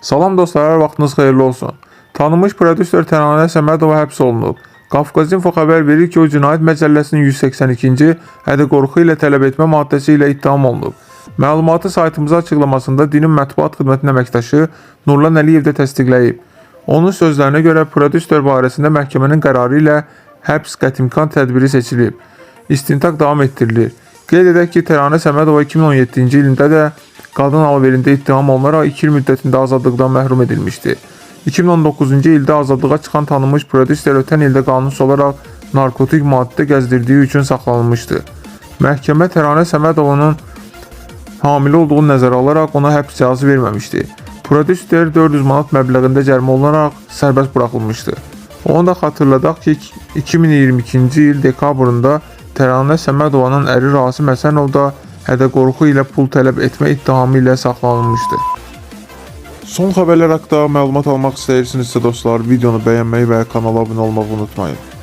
Salam dostlar, vaxtınız xeyirli olsun. Tanınmış prodüser Təranə Səmədova həbs olunub. Qafqaz Info xəbər verir ki, o Cinayət Məcəlləsinin 182-ci hədə qorxu ilə tələb etmə maddəsi ilə ittiham olunub. Məlumatı saytımıza açıqlamasında dinin mətbuat xidmətinin əməkdaşı Nurlan Əliyev də təsdiqləyib. Onun sözlərinə görə prodüser barəsində məhkəmənin qərarı ilə həbs qətimkan tədbiri seçilib. İstintaq davam etdirilir. Qeyd edək ki, Təranə Səmədova 2017-ci ilində də qadın alverində ittiham olunaraq 2 il müddətində azadlıqdan məhrum edilmişdi. 2019-cu ildə azadlığa çıxan tanınmış prodüser ötən ildə qanunsuz olaraq narkotik maddə gəzdirdiyi üçün saxlanılmışdı. Məhkəmə Təranə Səmədovanın hamilə olduğunu nəzərə alaraq ona həbs cəzası verməmişdi. Prodüser 400 manat məbləğində cərimə olunaraq sərbəst buraxılmışdı. Onu da xatırladaq ki, 2022-ci il dekabrında Təranə Səmədovanın əri Rasim Həsənov da hədə qorxu ilə pul tələb etmə ittihamı ilə saxlanılmışdı. Son xəbərlər haqqında məlumat almaq istəyirsinizsə dostlar, videonu bəyənməyi və kanala abunə olmağı unutmayın.